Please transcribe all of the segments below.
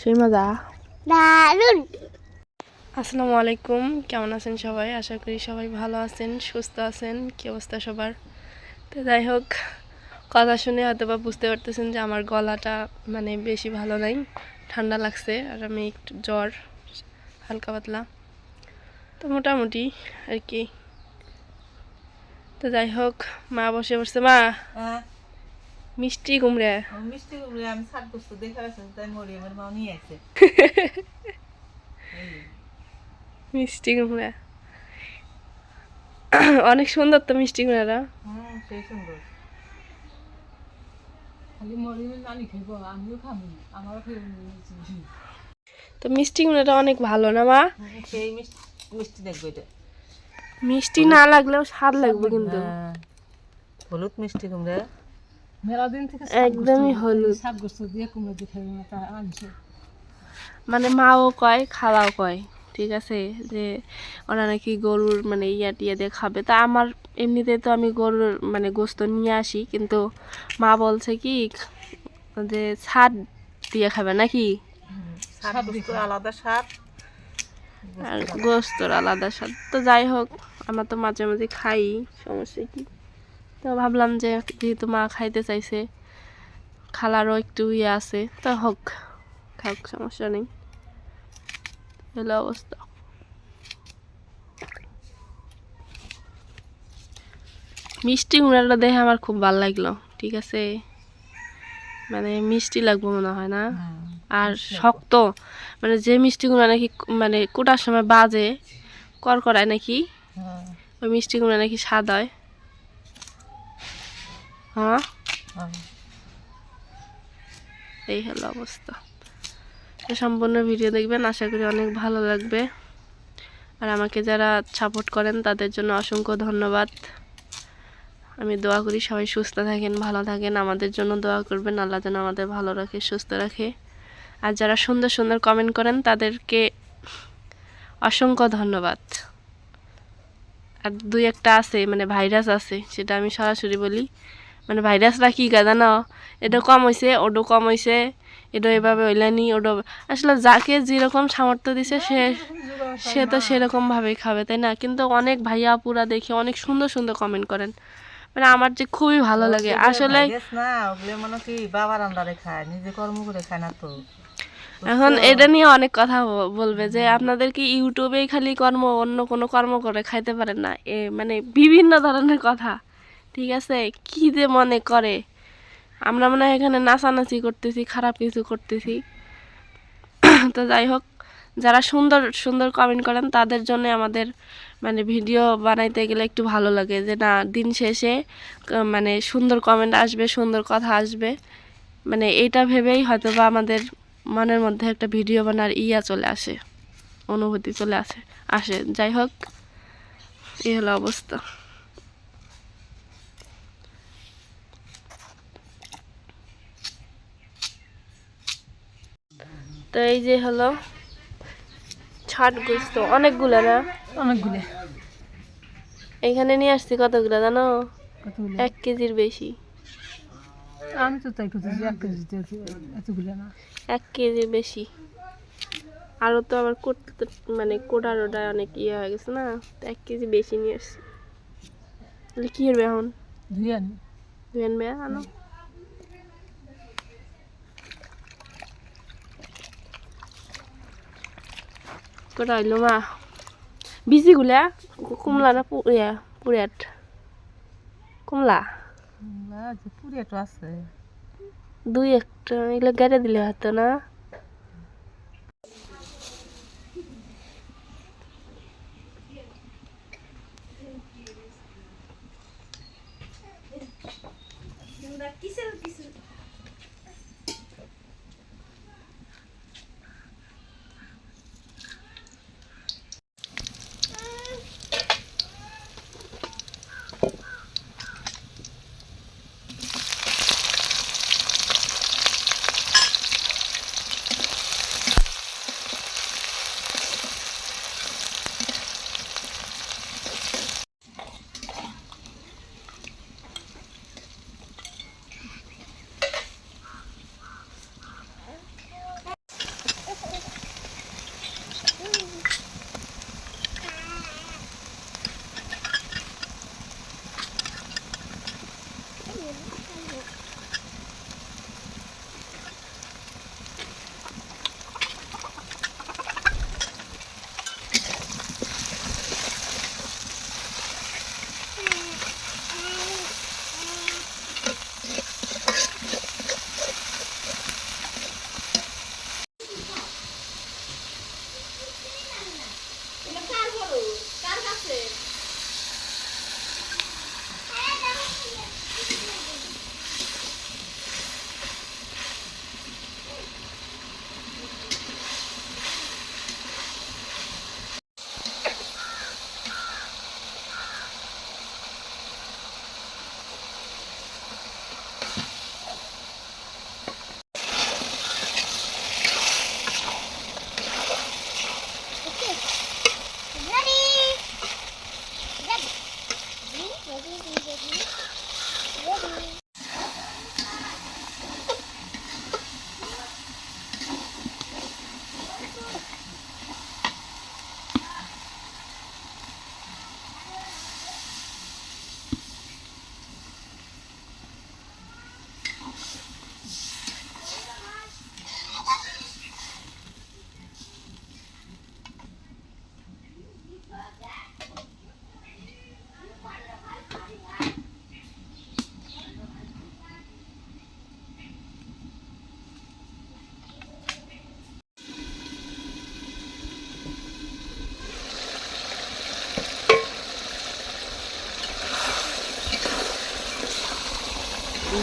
সেই মজা। দারুণ আসসালামু আলাইকুম কেমন আছেন সবাই? আশা করি সবাই ভালো আছেন সুস্থ আছেন কি অবস্থা সবার? তো যাই হোক কথা শুনে হয়তো বা বুঝতে পারতেছেন যে আমার গলাটা মানে বেশি ভালো নাই ঠান্ডা লাগছে আর আমি একটু জ্বর হালকা পাতলা। তো মোটামুটি আর কি। তো যাই হোক মা বসে বসছে মা। মিষ্টি কুমড়া। মিষ্টি কুমড়ি আমি সাত বস্তু দেখে আসছি তাই মরি আমার মা নিয়ে আছে মিষ্টি কুমড়া। অনেক সুন্দর তো মিষ্টি কুমড়াটা। হুম সেই সুন্দর। তো মিষ্টি কুমড়াটা অনেক ভালো না মা? সেই মিষ্টি মিষ্টি দেখব এটা। মিষ্টি না লাগলেও স্বাদ লাগবে কিন্তু। হ্যাঁ। হলুদ মিষ্টি কুমড়া। একদমই হলুদ। মানে মাও কয় খাওয়াও কয় ঠিক আছে? যে ওরা নাকি গরুর মানে ইয়া টিয়া দিয়ে খাবে। তা আমার এমনিতে তো আমি গরুর মানে গোস্ত নিয়ে আসি কিন্তু মা বলছে কি যে ছাদ দিয়ে খাবে নাকি? আলাদা স্বাদ। আর গোস্তর আলাদা স্বাদ। তো যাই হোক আমরা তো মাঝে মাঝে খাই সমস্যা কি? তো ভাবলাম যে যেহেতু মা খাইতে চাইছে খালারও একটু ইয়ে আছে তা হোক খাক সমস্যা নেই। হলো অবস্থা। মিষ্টি কুমড়াটা দেখে আমার খুব ভালো লাগল ঠিক আছে? মানে মিষ্টি লাগবে মনে হয় না? আর শক্ত মানে যে মিষ্টিগুলো নাকি মানে কোটার সময় বাজে করকরায় নাকি? ওই মিষ্টিগুলো নাকি স্বাদ হয়। হ্যাঁ? হ্যাঁ। এই হলো অবস্থা। তো সম্পূর্ণ ভিডিও দেখবেন আশা করি অনেক ভালো লাগবে। আর আমাকে যারা সাপোর্ট করেন তাদের জন্য অসংখ্য ধন্যবাদ। আমি দোয়া করি সবাই সুস্থ থাকেন ভালো থাকেন। আমাদের জন্য দোয়া করবেন আল্লাহ যেন আমাদের ভালো রাখে সুস্থ রাখে। আর যারা সুন্দর সুন্দর কমেন্ট করেন তাদেরকে অসংখ্য ধন্যবাদ। আর দুই একটা আছে মানে ভাইরাস আছে সেটা আমি সরাসরি বলি। মানে ভাইরাসটা কি গা জানো? এটা কম হয়েছে ওডো কম হয়েছে এটা এভাবে হইলানি ওডো আসলে যাকে যেরকম সামর্থ্য দিছে সে সে তো সেরকম ভাবেই খাবে তাই না? কিন্তু অনেক ভাইয়া আপুরা দেখে অনেক সুন্দর সুন্দর কমেন্ট করেন মানে আমার যে খুবই ভালো লাগে। আসলে না মানে না এখন এটা নিয়ে অনেক কথা বলবে যে আপনাদের কি ইউটিউবেই খালি কর্ম অন্য কোনো কর্ম করে খাইতে পারেন না? এ মানে বিভিন্ন ধরনের কথা। ঠিক আছে? কি যে মনে করে? আমরা মনে হয় এখানে নাচানাচি করতেছি, খারাপ কিছু করতেছি। তো যাই হোক, যারা সুন্দর সুন্দর কমেন্ট করেন, তাদের জন্য আমাদের মানে ভিডিও বানাইতে গেলে একটু ভালো লাগে যে, না, দিন শেষে মানে সুন্দর কমেন্ট আসবে, সুন্দর কথা আসবে। মানে এটা ভেবেই হয়তো বা আমাদের মনের মধ্যে একটা ভিডিও বানার ইয়া চলে আসে, অনুভূতি চলে আসে আসে। যাই হোক, এই হলো অবস্থা। তো এই যে হলো ছাট গুস্ত অনেকগুলো না? অনেকগুলো। এখানে নিয়ে আসছি কতগুলো জানো? এক কেজির বেশি। আমি তো তাই করতেছি এক কেজি এতগুলো না। এক কেজির বেশি। আরও তো আবার করতে মানে কোটার ওটা অনেক ইয়ে হয়ে গেছে না? তো এক কেজি বেশি নিয়ে আসছি। কী করবে এখন? ধুয়ে আনি। ধুয়ে আনবে আনো। কটা হইল মা। বিজি গুলা? কমলা না পুরিয়া পুরিয়াট? কমলা? পুরিয়াটো আছে। দুই একটা এগুলো গেড়ে দিলে হতো না? কিসের কিসের?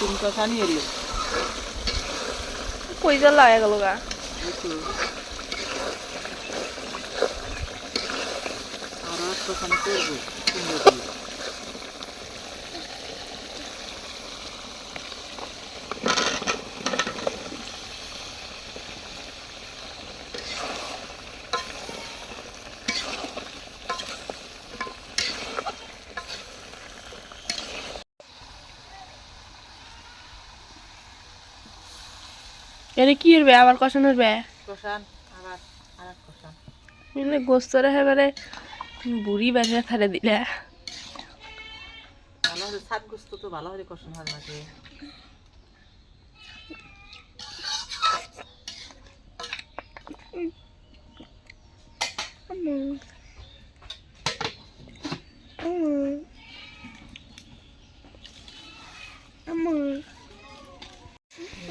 নতুন কথা নিয়ে এলো কই যা লাগা? গেল গা আর একটুখানি করব কুমড়ো এটা কি হবে আবার কষানো হবে কষান আবার আর কষান। মানে গোস্তরে এবারে বুড়ি বাজারে থারে দিলে। ভালো হলে সাত গোস্ত তো ভালো হলে কষান হয় নাকি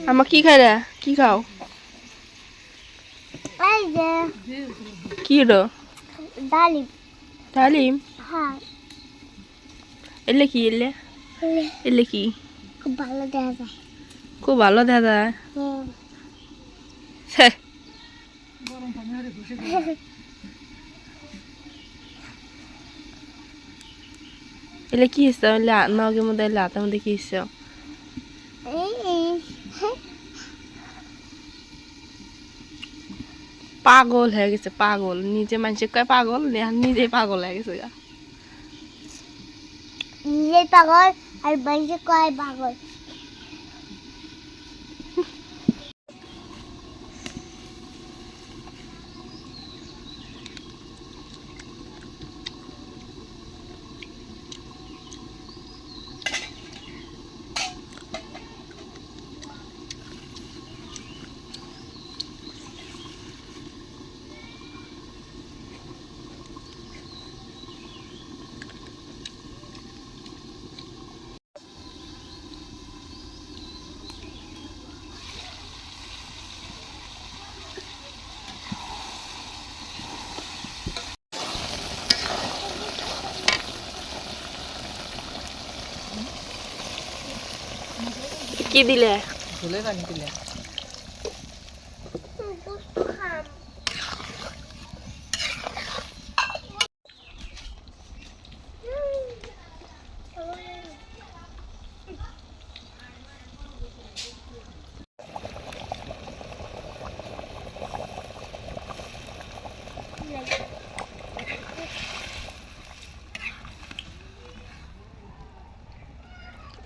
আমার কি খাই রে? কি খাও? কি रो ডালিম। ডালিম? হ্যাঁ। এলে কি এলে? এলে। কি? খুব ভালো দেখা যায়। খুব ভালো দাদা হুম। এলে কি হিসছে এলে নগের মধ্যে এলে হাতের মধ্যে কি হিসছে এই এই পাগল হয়ে গেছে, পাগল নিজে মানুষে কয় পাগল নিজে পাগল হয়ে গেছে গা। পাগল আর বাইরে কয় পাগল কি দিলে? ঝোলে পানি দিলে।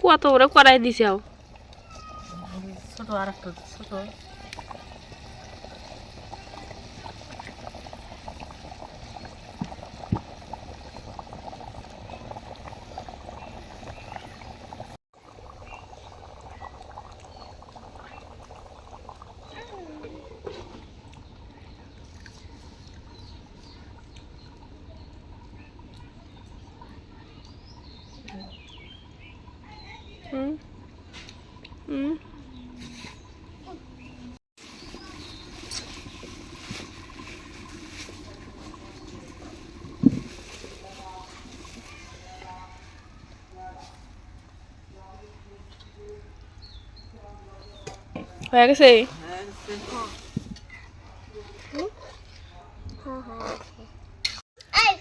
কত বড় করাই দিছে ছোট আর একটা ছোট হুম হুম হয়ে গেছে? হ্যাঁ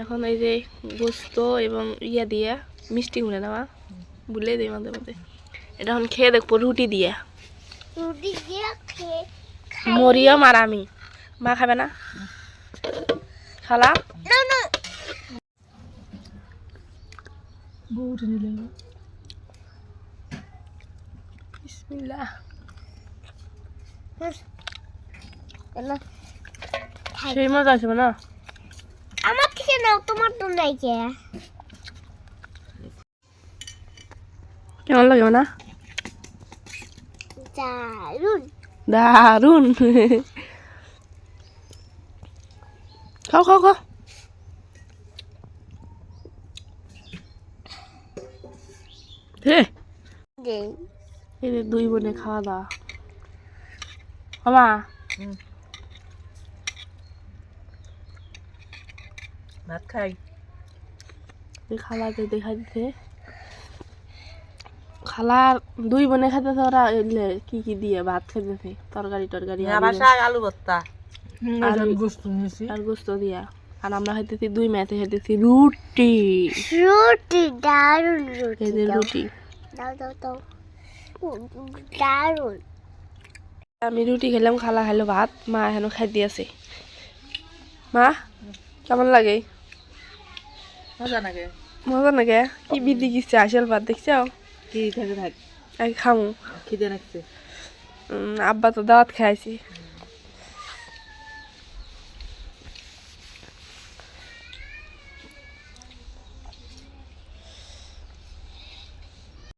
এখন এই যে গোস্ত এবং ইয়া দিয়ে মিষ্টি গুলে নেওয়া। বুলে দিই মাঝে মাঝে। এটা এখন খেয়ে দেখব রুটি দিয়ে। রুটি দিয়ে খেয়ে মরিয়ম আর আমি। মা খাবে না? খালা? না না। বউ উঠে নিলেন বিসমিল্লাহ সেই মজা আসবে না আমার থেকে নাও তোমার তো নাই কে কেমন লাগে না দারুণ দারুণ খাও খাও খাও হে যে দুই বোনে খাওয়া দাওয়া ভাত খাই। খালাকে দেখা দিতে খালার দুই বোনে খাইতেছে ওরা এলে কি কি দিয়ে ভাত খাইতেছে তরকারি টরকারি আলু আবার ভর্তা আর গোস্ত নিয়েছি। আর গোস্ত দিয়া। আর আমরা খাইতেছি দুই মেয়েতে খাইতেছি রুটি। রুটি দারুণ রুটি রুটি। দাও দাও দাও। দারুণ আমি রুটি খেলাম খালা খাইলো ভাত মা এখনও খাই দিয়েছে মা কেমন লাগে? মজা নাগে কি বিধি গিয়েছে আসল ভাত দেখছ? কি থাকে থাক আগে খামু। খিদে লাগছে। উম, আব্বা তো দাওয়াত খাইছি